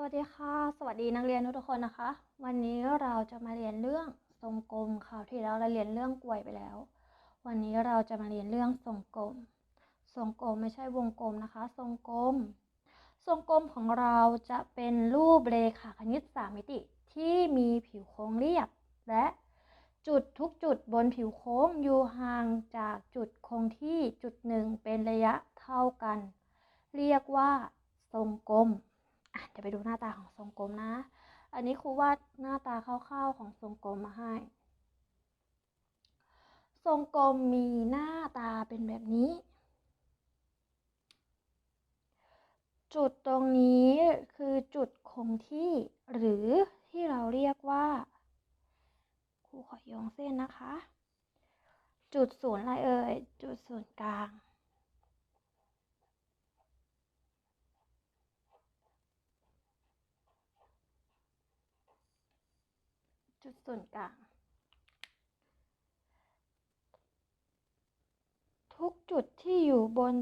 สวัสดีค่ะ สวัสดีนักเรียนทุกคนนะคะ วันนี้เราจะมาเรียนเรื่องทรงกลมคราวที่แล้วเราเรียนเรื่องกลวยไปแล้ว วันนี้เราจะมาเรียนเรื่องทรงกลม ทรงกลมไม่ใช่วงกลมนะคะ ทรงกลม ทรงกลมของเราจะเป็นรูปเรขาคณิตสามมิติที่มีผิวโค้งเรียบ และจุดทุกจุดบนผิวโค้งอยู่ห่างจากจุดคงที่จุดหนึ่งเป็นระยะเท่ากัน เรียกว่าทรงกลม เดี๋ยวไปดูหน้าตาของทรงกลมนะ อันนี้ครูวาดหน้าตาคร่าวๆของทรงกลมมาให้ ทรงกลมมีหน้าตาเป็นแบบนี้ จุดตรงนี้คือจุดคงที่หรือที่เราเรียกว่าครูขอยงเส้นนะคะ จุดศูนย์อะไรเอ่ย จุดศูนย์กลาง จุดศูนย์กลาง ทุกจุดที่อยู่บน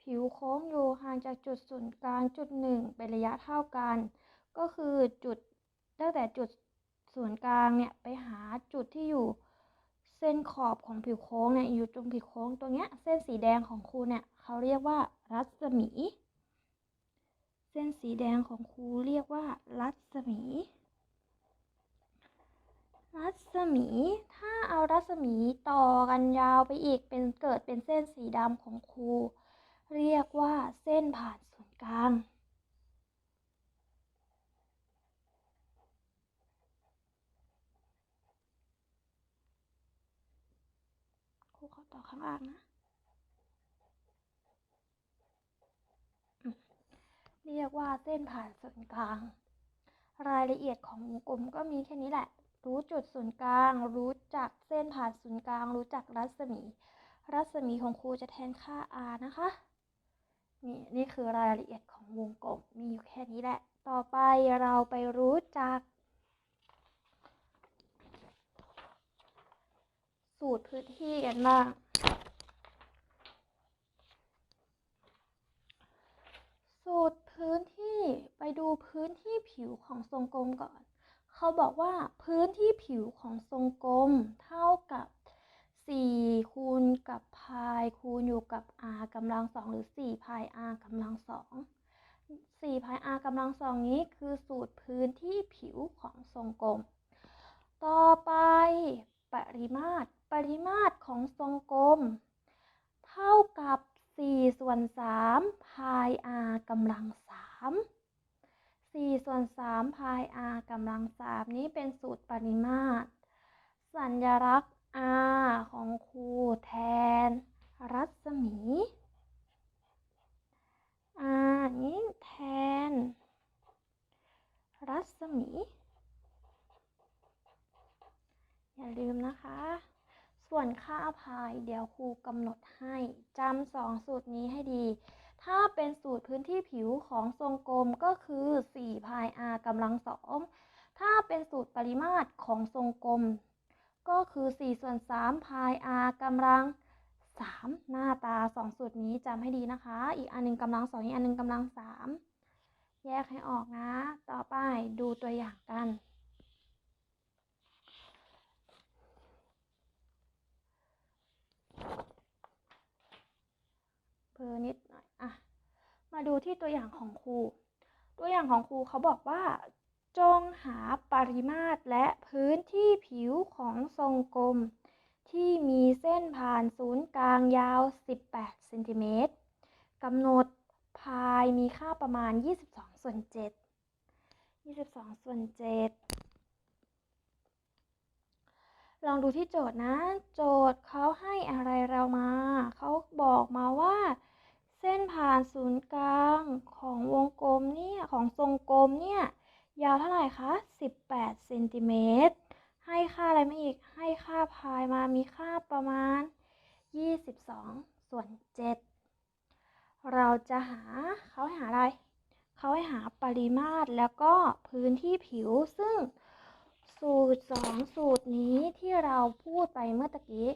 ผิวโค้งอยู่ห่างจากจุดศูนย์กลางจุดหนึ่งเป็นระยะเท่ากัน ก็คือจุดตั้งแต่จุดศูนย์กลางเนี่ยไปหาจุดที่อยู่เส้นขอบของผิวโค้งเนี่ยอยู่ตรงผิวโค้งตรงเนี้ยเส้นสีแดงของครูเนี่ยเขาเรียกว่ารัศมี เส้นสีแดงของครูเรียกว่ารัศมี รัศมี ถ้าเอารัศมีต่อกันยาวไปอีกเป็นเกิดเป็นเส้นสีดำของครูเรียกว่าเส้นผ่านศูนย์กลาง ครูขอต่อข้างล่างนะ เรียกว่าเส้นผ่านศูนย์กลาง รายละเอียดของวงกลมก็มีแค่นี้แหละ รู้จุดศูนย์กลาง รู้จักเส้นผ่านศูนย์กลาง รู้จักรัศมี รัศมีของครูจะแทนค่า r นะคะนี่นี่คือรายละเอียดของวงกลมมีอยู่แค่นี้แหละ ต่อไปเราไปรู้จัก สูตรพื้นที่กันบ้างสูตรพื้นที่ไปดูพื้นที่ผิวของทรงกลมก่อน เขาบอกว่าพื้นที่ผิวของทรงกลมเท่ากับ 4 คูณกับพายคูณอยู่กับ r กำลังสองหรือ4พาย r กำลังสอง4พาย r กำลังสองนี้คือสูตรพื้นที่ผิวของทรงกลม ต่อไปปริมาตร ปริมาตรของทรงกลม เท่ากับ 4 ส่วน3พาย r กำลัง3 4 ส่วน 3 พาย r กำลัง 3 นี้เป็นสูตรปริมาตร สัญลักษณ์ r ของครูแทน รัศมี r นี้แทน รัศมี อย่าลืมนะคะ ส่วนค่าพายเดี๋ยวครูกำหนดให้จำสองสูตรนี้ให้ดี ถ้าเป็นสูตรพื้นที่ผิวของทรงกลมก็คือ4พาย r กำลังสองถ้าเป็นสูตรปริมาตรของทรงกลม ก็คือ4ส่วน3พาย r กำลัง3หน้าตา 2 สูตรนี้จำให้ดีนะคะ อีกอันหนึงกำลัง2อีกอันหนึงกำลัง3แยกให้ออกนะ ต่อไปดูตัวอย่างกัน เพอนิดหน่อย อะ มาดูที่ตัวอย่างของครู ตัวอย่าง ของครูเขาบอกว่า จงหาปริมาตรและพื้นที่ผิวของทรงกลม ที่มีเส้นผ่านศูนย์กลางยาว 18เซนติเมตรกำหนดพายมีค่าประมาณ 22 ส่วน 7 22 ส่วน 7 ลองดูที่โจทย์นะ โจทย์เขาให้อะไรเรามา เขาบอกมาว่า เส้นผ่านศูนย์กลางของวงกลมเนี่ย ของทรงกลมเนี่ย ยาวเท่าไหร่คะ 18เซนติเมตร ให้ค่าอะไรมาอีก ให้ค่าพายมามีค่าประมาณ 22 ส่วน 7 เราจะหาเขาให้หาอะไร เขาให้หาปริมาตรแล้วก็พื้นที่ผิวซึ่งสูตรสองสูตรนี้ที่เราพูดไปเมื่อตะกี้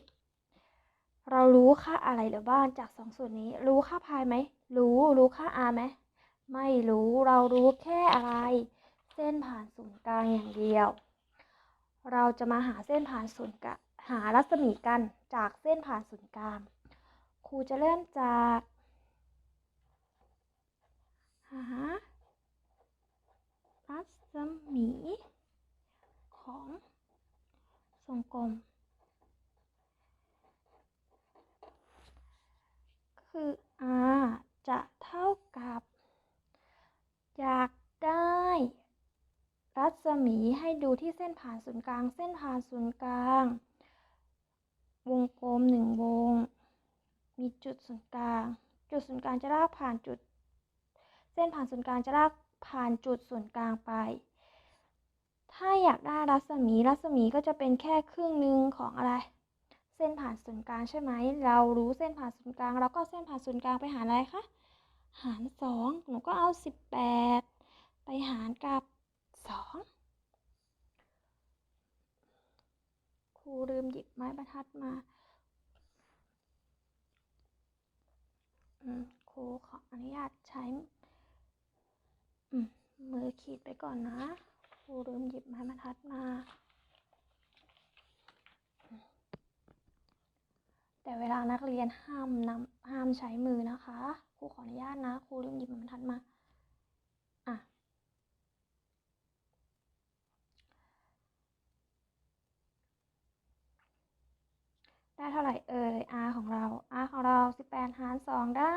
เรารู้ค่าอะไรหรือบ้างจากสองสูตรนี้ รู้ค่าพายไหม รู้ รู้ค่า r ไหม ไม่รู้ เรารู้แค่อะไร เส้นผ่านศูนย์กลางอย่างเดียว เราจะมาหาเส้นผ่านศูนย์กลางหารัศมีกันจากเส้นผ่านศูนย์กลาง ครูจะเริ่มจากหารัศมีของทรงกลม คือ r จะเท่ากับ อยากได้ รัศมีให้ดูที่เส้นผ่านศูนย์กลาง เส้นผ่านศูนย์กลาง วงกลมหนึ่งวง มีจุดศูนย์กลาง จุดศูนย์กลางจะลากผ่านจุด เส้นผ่านศูนย์กลางจะลากผ่านจุดศูนย์กลางไป ถ้าอยากได้รัศมี รัศมีก็จะเป็นแค่ครึ่งหนึ่งของอะไร เส้นผ่านศูนย์กลางใช่ไหม เรารู้เส้นผ่านศูนย์กลาง เราก็เส้นผ่านศูนย์กลางไปหารอะไรคะ หารสองหนูก็เอาสิบแปดไปหารกับสองครูลืมหยิบไม้บรรทัดมาครูขออนุญาตใช้มมือขีดไปก่อนนะครูลืมหยิบไม้บรรทัดมา แต่เวลานักเรียนห้ามนำห้ามใช้มือนะคะครูขออนุญาตนะครูลืมหยิบม้บรรทัดมาอะได้เท่าไหร่เอ่ย r ของเรา r ของเรา18 หาร 2 ได้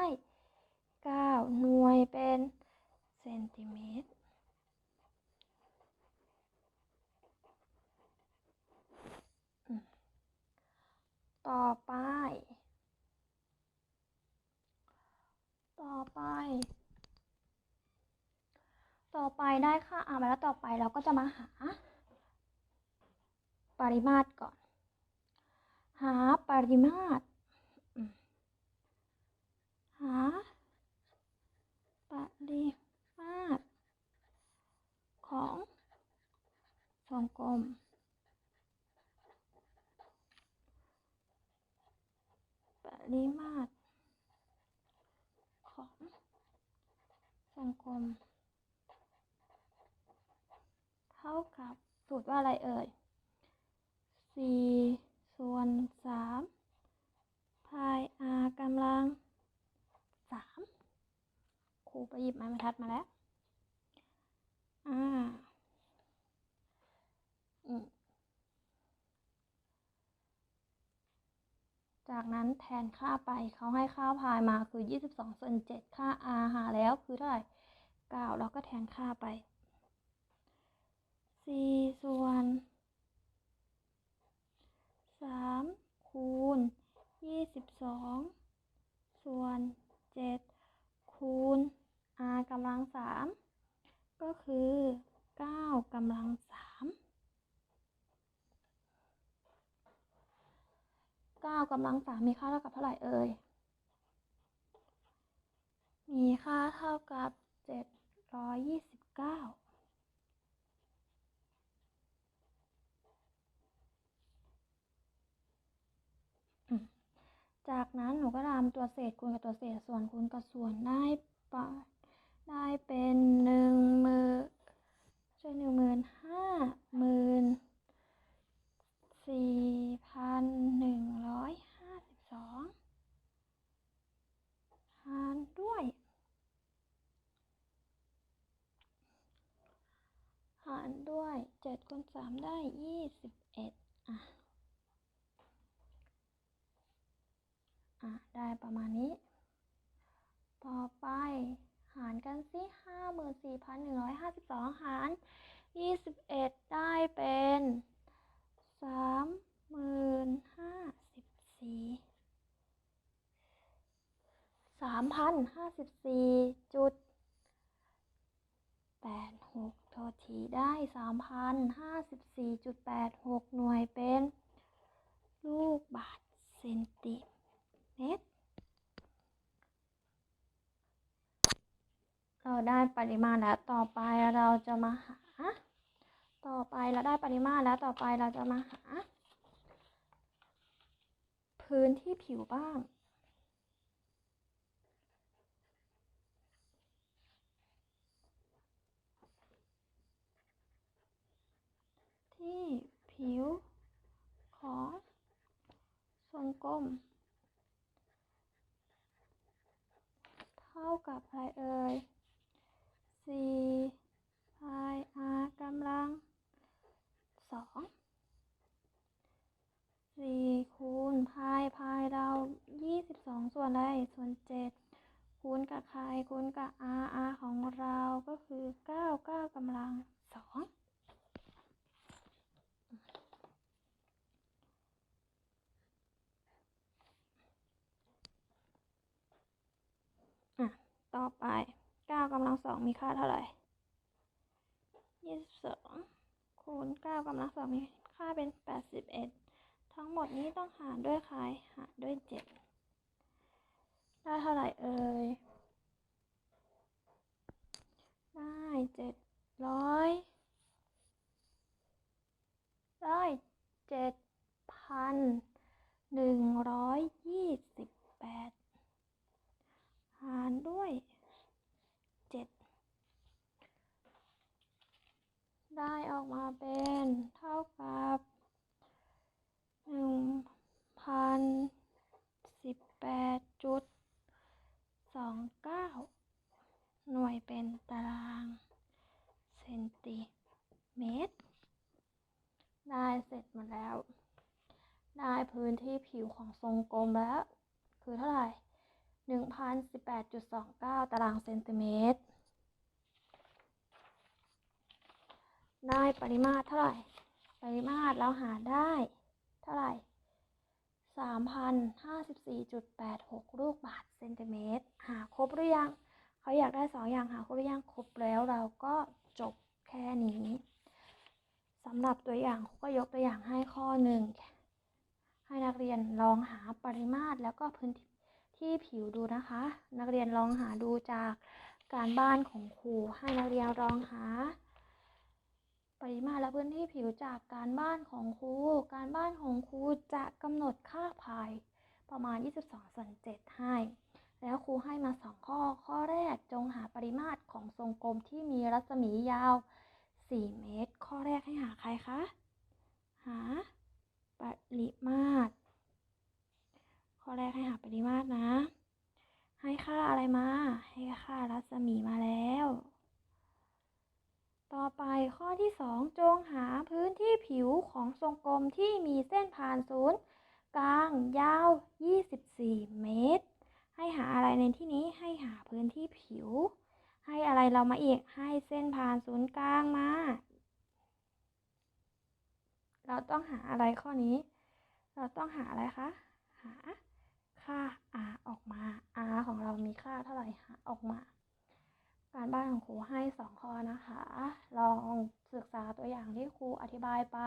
9 หน่วยเป็นเซนติเมตร ต่อไป ต่อไป ต่อไปได้ค่า r มาแล้วต่อไปเราก็จะมาหา ปริมาตรก่อน หาปริมาตร หา ปริมาตร ของวงกลมปริมาตร ของ วงกลม เท่ากับสูตรว่าอะไรเอ่ยสี่ส่วนสามพาย r กำลังสามครูไปหยิบไม้บรรทัดมาแล้วอ่าอืมจากนั้นแทนค่าไปเขาให้ค่าพายมาคือ 22ส่วน7ค่า r หาแล้ว คือเท่าไหร่9เราก็แทนค่าไป4ส่วนสามคูณยี่สิบสองส่วนเจ็ดคูณ r กำลังสามก็คือเก้ากำลังสามเก้ากำลังสามมีค่าเท่ากับเท่าไหร่เอ่ย มีค่าเท่ากับเจ็ดร้อยยี่สิบเก้าจากนั้นหนูก็ทำตัวเศษคูณกับตัวเศษส่วนคูณกับส่วนได้ปะได้เป็นหนึ่งหมื่นใช่หนึ่งหมื่นห้าหมื่นสี่พันหนึ่งร้อยห้าสิบสองหารด้วย หารด้วยเจ็ด คูณสามได้ยี่สิบเอ็ดอะ อะ ได้ประมาณนี้ ต่อไปหารกันสิห้าหมื่นสี่พันหนึ่งร้อยห้าสิบสองหารยี่สิบเอ็ดได้เป็นสามหมื่นห้าสิบสี่สามพันห้าสิบสี่จุดแปดหก ทษทีได้สามพันห้าสิบสี่จุดแปดหกหน่วยเป็น ลูกบาทเซนติเมตร เราได้ปริมาณแล้วต่อไปเราจะมาหา ต่อไปเราได้ปริมาณแล้วต่อไปเราจะมาหา พื้นที่ผิวบ้าง ที่ผิวของทรงกลม เท่ากับอะไรเอ่ยสี่พาย r กำลังสองสี่คูณพายพายเรายี่สิบสองส่วนอะไรส่วนเจ็ดคูณกับใครคูณกับ r r ของเราก็คือเก้าเก้ากำลังสองอะ ต่อ ไปเก้ากำลังสองมีค่าเท่าไหร่ยี่สิบสองคูณเก้ากำลังสองมีค่าเป็นแปดสิบเอ็ดทั้งหมดนี้ต้องหารด้วยใครหารด้วยเจ็ดได้เท่าไหร่เอ่ย ได้เจ็ดร้อยได้เจ็ดพันหนึ่งร้อยยี่สิบแปดหารด้วยเจ็ดได้ออกมาเป็นเท่ากับหนึ่งพันสิบแปด จุดสองเก้าหน่วยเป็นตารางเซนติเมตร ได้เสร็จหมดแล้ว ได้พื้นที่ผิวของทรงกลมแล้ว คือเท่าไหร่หนึ่งพันสิบแปดจุดสองเก้าตารางเซนติเมตร ได้ปริมาตรเท่าไหร่ ปริมาตรเราหาได้ เท่าไหร่ สามพันห้าสิบสี่จุดแปดหกลูกบาทเซนติเมตร หาครบหรือยัง เขาอยากได้สองอย่างหาครบหรือยัง ครบแล้วเราก็จบแค่นี้สำหรับตัวอย่างขูก็ยกตัวอย่างให้ข้อหนึ่ง ให้นักเรียนลองหาปริมาตรแล้วก็พื้นที่ผิวดูนะคะ นักเรียนลองหาดูจากการบ้านของครูให้นักเรียนลองหา ปริมาตรและพื้นที่ผิวจากการบ้านของครู การบ้านของครูจะกำหนดค่าพายประมาณ 22ส่วน7ให้ แล้วครูให้มาสองข้อ ข้อแรกจงหาปริมาตรของทรงกลมที่มีรัศมียาว 4 เมตร ข้อแรกให้หาใครคะ หาปริมาตร ข้อแรกให้หาปริมาตรนะ ให้ค่าอะไรมา ให้ค่ารัศมีมาแล้ว ต่อไปข้อที่ 2 จงหาพื้นที่ผิวของทรงกลมที่มีเส้นผ่านศูนย์กลางยาว 24 เมตร ให้หาอะไรในที่นี้ให้หาพื้นที่ผิว ให้อะไรเรามาอีกให้เส้นผ่านศูนย์กลางมา เราต้องหาอะไรข้อนี้ เราต้องหาอะไรคะ หาค่า r ออกมา r ของเรามีค่าเท่าไหร่หาออกมา การบ้านของครูให้สองข้อนะคะ ลองศึกษาตัวอย่างที่ครูอธิบายไป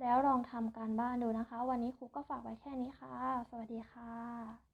แล้วลองทำการบ้านดูนะคะ วันนี้ครูก็ฝากไว้แค่นี้ค่ะ สวัสดีค่ะ